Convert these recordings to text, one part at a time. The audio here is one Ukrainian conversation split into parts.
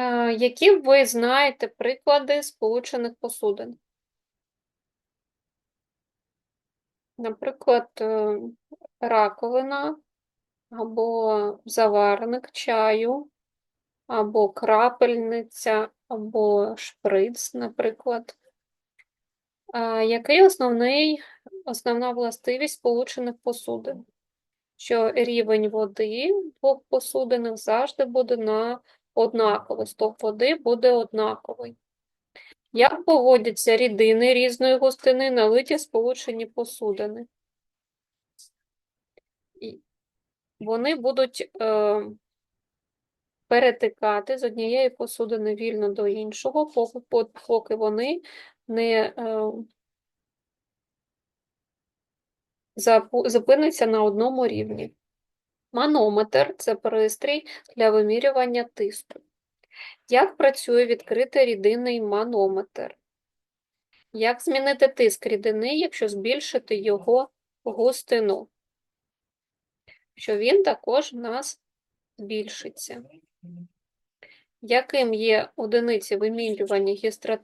Е, Які ви знаєте приклади сполучених посудин? Наприклад, е, раковина або заварник чаю, або крапельниця, або шприц, наприклад. Який основний, основна властивість сполучених посудин? Що рівень води двох посудинах завжди буде на однаковий, сток води буде однаковий. Як поводяться рідини різної густини, налиті сполучені посудини? Вони будуть е, перетикати з однієї посудини вільно до іншого, поки, поки вони не е, запу- зупиняться на одному рівні. Манометр це пристрій для вимірювання тиску. Як працює відкритий рідинний манометр? Як змінити тиск рідини, якщо збільшити його густину? Що він також в нас збільшиться. Яким є одиниці вимірювання гістра...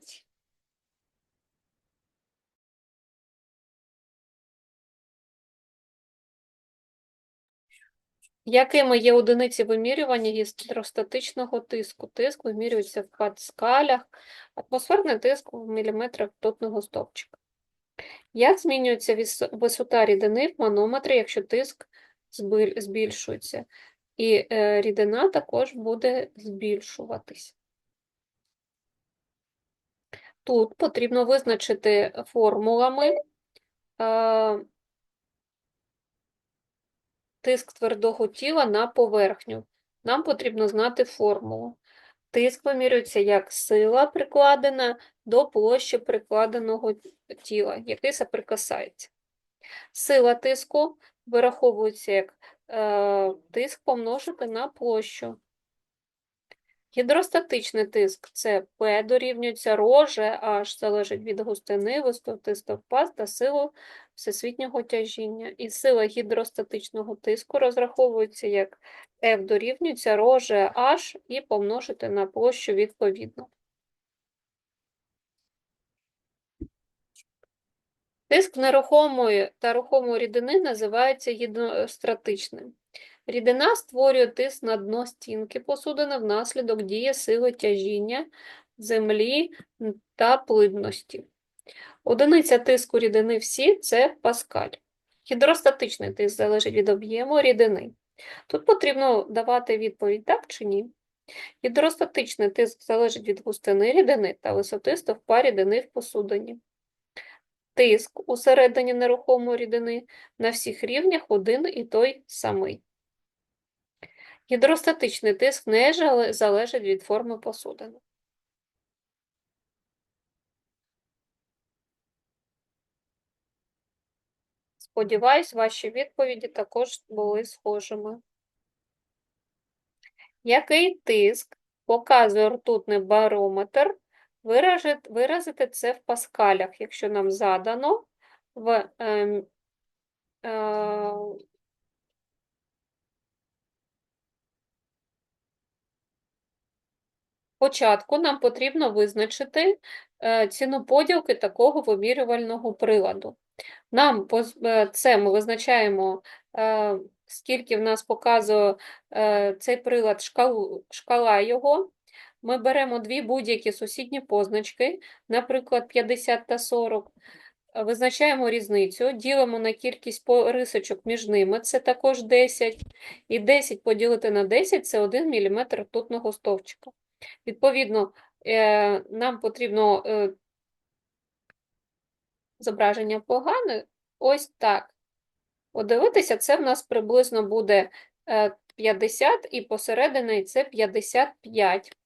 Якими є одиниці вимірювання гістростатичного тиску? Тиск вимірюється в паскалях, атмосферний тиск в міліметрах ртутного стовпчика. Як змінюється висота рідини в манометрі, якщо тиск збільшується? І е, рідина також буде збільшуватись. Тут потрібно визначити формулами е, тиск твердого тіла на поверхню. Нам потрібно знати формулу. Тиск вимірюється як сила, прикладена до площі прикладеного тіла, який соприкасається. Сила тиску вираховується як е, тиск помножити на площу. Гідростатичний тиск це P дорівнюється G, H, залежить від густини, висоти стовпа та силу всесвітнього тяжіння. І сила гідростатичного тиску розраховується як F дорівнюється G, H і помножити на площу відповідно. Тиск нерухомої та рухомої рідини називається гідростатичним. Рідина створює тиск на дно стінки посудини внаслідок дії сили тяжіння, землі та плинності. Одиниця тиску рідини всі це паскаль. Гідростатичний тиск залежить від об'єму рідини. Тут потрібно давати відповідь так чи ні. Гідростатичний тиск залежить від густини рідини та висоти стовпа рідини в посудині. Тиск усередині нерухомої рідини на всіх рівнях один і той самий. Гідростатичний тиск не залежить від форми посудини. Сподіваюсь, ваші відповіді також були схожими. Який тиск показує ртутний барометр? Виражити, виразити це в паскалях, якщо нам задано в ем, е, Спочатку нам потрібно визначити е, ціну поділки такого вимірювального приладу. Нам е, це ми визначаємо, е, скільки в нас показує цей прилад, шкалу, шкала його. Ми беремо дві будь-які сусідні позначки, наприклад, 50 та 40, е, визначаємо різницю, ділимо на кількість рисочок між ними, це також 10, і 10 поділити на 10 – це 1 мм ртутного стовпчика. Відповідно, е, нам потрібно е, зображення погане. Ось так. Подивитися, це в нас приблизно буде е, 50 і посередині це 55.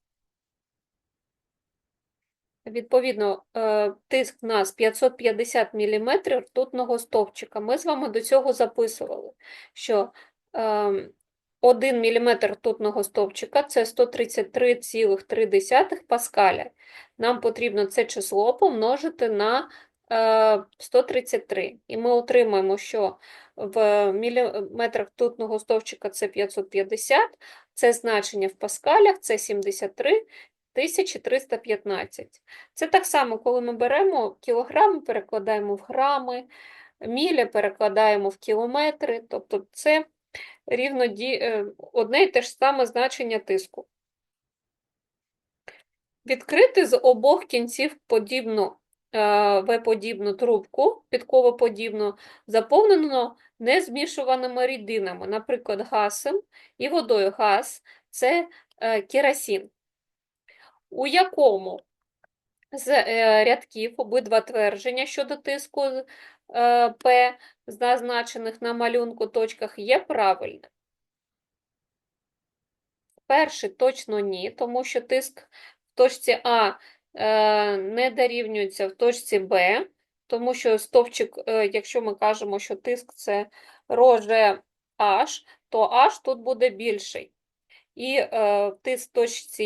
Відповідно, е, тиск в нас 550 мм ртутного стовпчика. Ми з вами до цього записували, що ем, 1 мм ртутного стовпчика – це 133,3 паскаля. Нам потрібно це число помножити на е, 133. І ми отримаємо, що в міліметрах ртутного стовпчика це 550, Це значення в паскалях, це 73 315. Це так само, коли ми беремо кілограми, перекладаємо в грами, мілі перекладаємо в кілометри, тобто це рівно ді- е, одне і те ж саме значення тиску. Відкрити з обох кінців подібну е, В-подібну трубку, підковоподібну, заповнену незмішуваними рідинами, наприклад, газом і водою. Газ – це е, керосин, у якому з рядків обидва твердження щодо тиску П, зазначених на малюнку точках, є правильним. Перший точно ні, тому що тиск в точці А е, не дорівнюється в точці Б, тому що стовпчик, е, якщо ми кажемо, що тиск це роже H, то H тут буде більший. І е, тиск в точці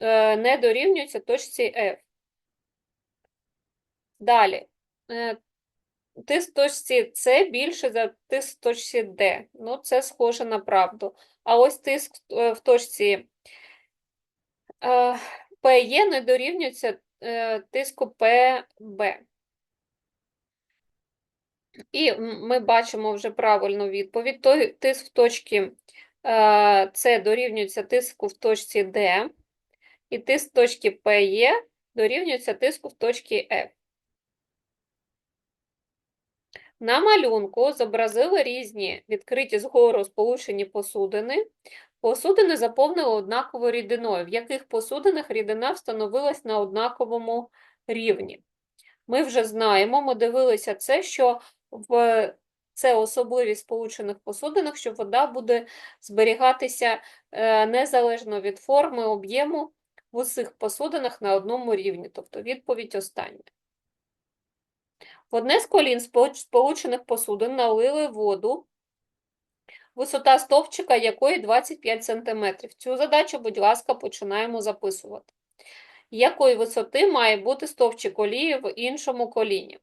Е не дорівнюється точці F. Далі. Тиск точці С більше за тиск в точці Д. Ну, це схоже на правду. А ось тиск е, в точці е, ПЕ не дорівнюється е, тиску ПБ. І ми бачимо вже правильну відповідь. Тиск в точці С дорівнюється тиску в точці Д, і тиск в точці ПЕ дорівнюється тиску в точці F. На малюнку зобразили різні відкриті згору сполучені посудини. Посудини заповнили однаковою рідиною, в яких посудинах рідина встановилась на однаковому рівні. Ми вже знаємо, ми дивилися це, що в це особливість сполучених посудинах, що вода буде зберігатися е, незалежно від форми, об'єму в усіх посудинах на одному рівні. Тобто відповідь остання. В одне з колін спо- сполучених посудин налили воду, висота стовпчика якої 25 см. Цю задачу, будь ласка, починаємо записувати. Якої висоти має бути стовпчик олії в іншому коліні?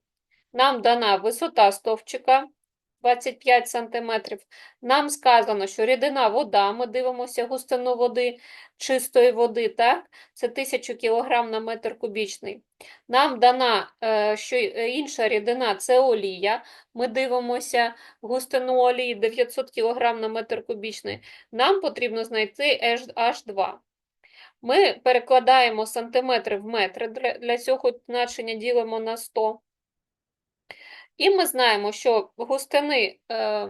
Нам дана висота стовпчика 25 см. Нам сказано, що рідина вода, ми дивимося густину води, чистої води, так? Це 1000 кг на метр кубічний. Нам дана, е, що інша рідина це олія. Ми дивимося густину олії 900 кг на метр кубічний. Нам потрібно знайти H2. Ми перекладаємо сантиметри в метри, для цього значення ділимо на 100. І ми знаємо, що густини е,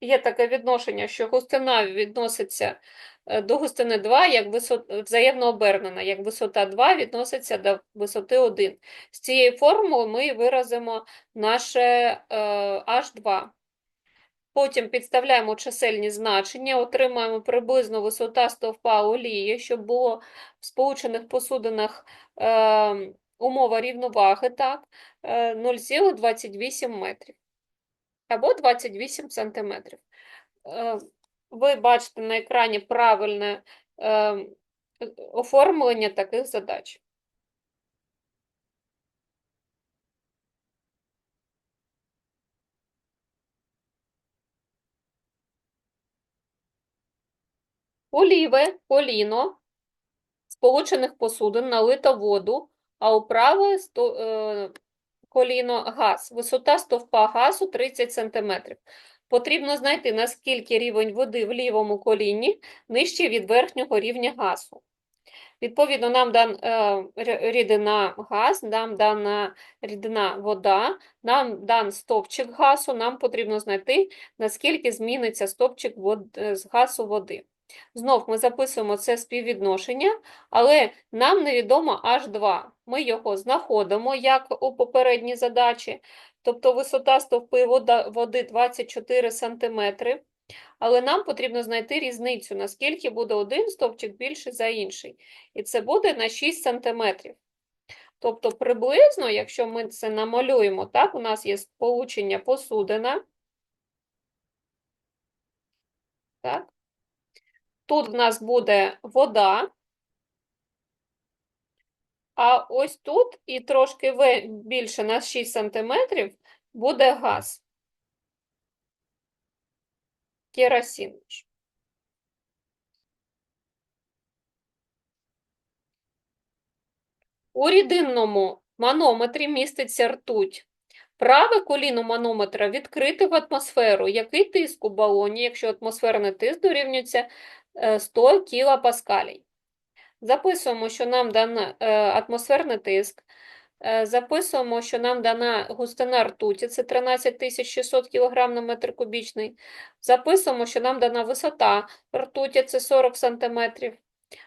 є таке відношення, що густина відноситься е, до густини 2 як висот... взаємно обернена, як висота 2 відноситься до висоти 1. З цієї формули ми виразимо наше е, H2. Потім підставляємо чисельні значення, отримаємо приблизно висота стовпа олії, щоб було в сполучених посудинах умова рівноваги, так, е, 0,28 метрів або 28 сантиметрів. Е, Ви бачите на екрані правильне е, оформлення таких задач. У ліве коліно сполучених посудин налито воду, а у праве е, коліно газ. Висота стовпа газу 30 см. Потрібно знайти, наскільки рівень води в лівому коліні нижчий від верхнього рівня газу. Відповідно, нам дан е, рідина газ, нам дана рідина вода, нам дан стовпчик газу, нам потрібно знайти, наскільки зміниться стовпчик е, з газу води. Знов ми записуємо це співвідношення, але нам невідомо H2. Ми його знаходимо, як у попередній задачі, тобто висота стовпи води 24 см, але нам потрібно знайти різницю, наскільки буде один стовпчик більший за інший. І це буде на 6 см. Тобто приблизно, якщо ми це намалюємо, так, у нас є сполучення посудина. Так. Тут в нас буде вода. А ось тут і трошки більше на 6 сантиметрів, буде газ. Керосин. У рідинному манометрі міститься ртуть. Праве коліно манометра відкрите в атмосферу. Який тиск у балоні, якщо атмосферний тиск дорівнюється 100 кілопаскалей? Записуємо, що нам дана е, атмосферний тиск. Е, Записуємо, що нам дана густина ртуті, це 13600 кг на метр кубічний. Записуємо, що нам дана висота ртуті, це 40 см.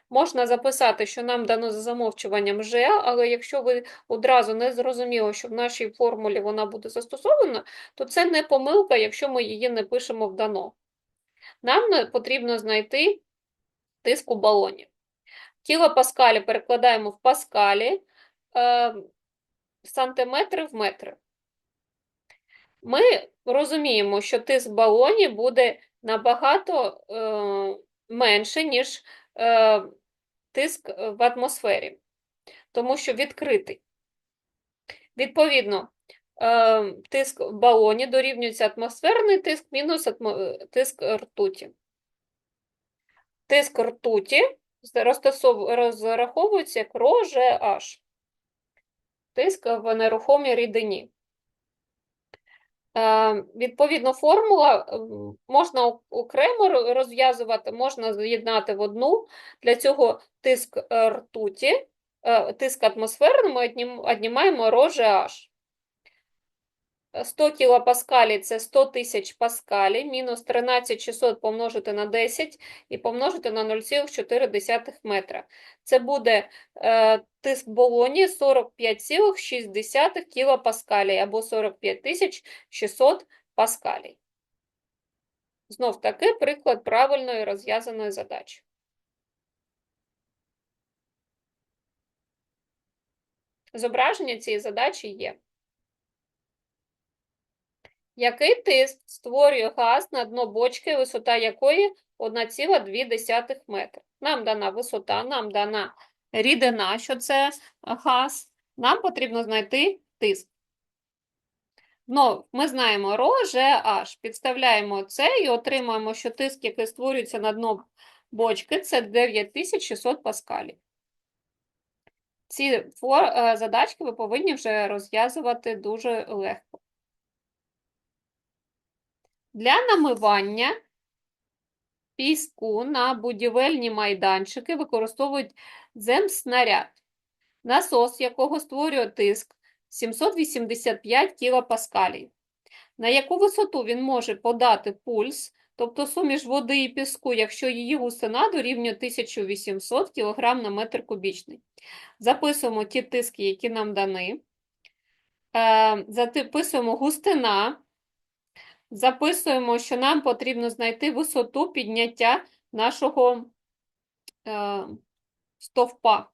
Можна записати, що нам дано за замовчуванням G, але якщо ви одразу не зрозуміли, що в нашій формулі вона буде застосована, то це не помилка, якщо ми її не пишемо в дано. Нам потрібно знайти тиск у балоні. Кілопаскалі перекладаємо в паскалі, е, сантиметри в метри. Ми розуміємо, що тиск в балоні буде набагато е, менше, ніж е, тиск в атмосфері, тому що відкритий. Відповідно, е, тиск в балоні дорівнюється атмосферний тиск мінус атмо- тиск ртуті. Тиск ртуті розтасов- розраховується як РОЖH. Тиск в нерухомій рідині. Е, Відповідно, формула можна окремо розв'язувати, можна з'єднати в одну. Для цього тиск е, ртуті, е, тиск атмосферний ми однімаємо РОЖH. 100 кілопаскалів – це 100 тисяч паскалів, мінус 13600 помножити на 10 і помножити на 0,4 метра. Це буде е, тиск болоні 45,6 кілопаскалів або 45600 паскалів. Знов таки приклад правильної розв'язаної задачі. Зображення цієї задачі є. Який тиск створює газ на дно бочки, висота якої 1,2 метра? Нам дана висота, нам дана рідина, що це газ. Нам потрібно знайти тиск. Ну, ми знаємо ро, H. Підставляємо це і отримаємо, що тиск, який створюється на дно бочки, це 9600 паскалів. Ці е, задачки ви повинні вже розв'язувати дуже легко. Для намивання піску на будівельні майданчики використовують земснаряд, насос якого створює тиск 785 кілопаскалів. На яку висоту він може подати пульс, тобто суміш води і піску, якщо її густина дорівнює 1800 кг на метр кубічний. Записуємо ті тиски, які нам дані. Е, Записуємо густина. Записуємо, що нам потрібно знайти висоту підняття нашого е, стовпа.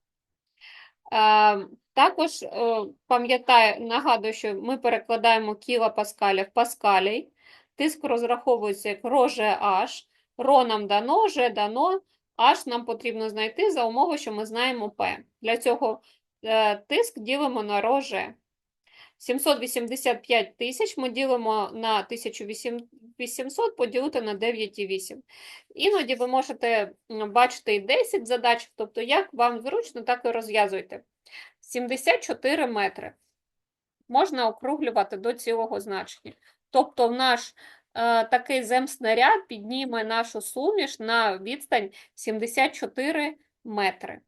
Е, також е, пам'ятаю, нагадую, що ми перекладаємо кілопаскаля в паскалій. Тиск розраховується як РОЖH. РО нам дано, Ж дано, H нам потрібно знайти за умови, що ми знаємо П. Для цього е, тиск ділимо на РОЖ. 785 тисяч ми ділимо на 1800 поділити на 9,8. Іноді ви можете бачити і 10 задач, тобто як вам зручно, так і розв'язуйте. 74 метри. Можна округлювати до цілого значення. Тобто наш е, такий земснаряд підніме нашу суміш на відстань 74 метри.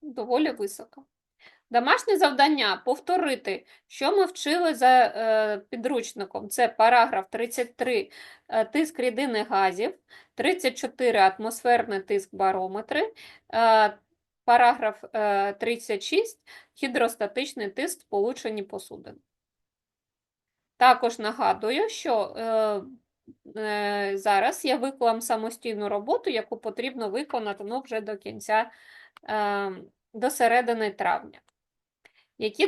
Доволі високо. Домашнє завдання повторити, що ми вчили за е, підручником. Це параграф 33 е, тиск рідини газів, 34 атмосферний тиск барометри, е, параграф е, 36 гідростатичний тиск сполучені посудин. Також нагадую, що е, е, зараз я виклам самостійну роботу, яку потрібно виконати ну, вже до кінця, е, до середини травня. Які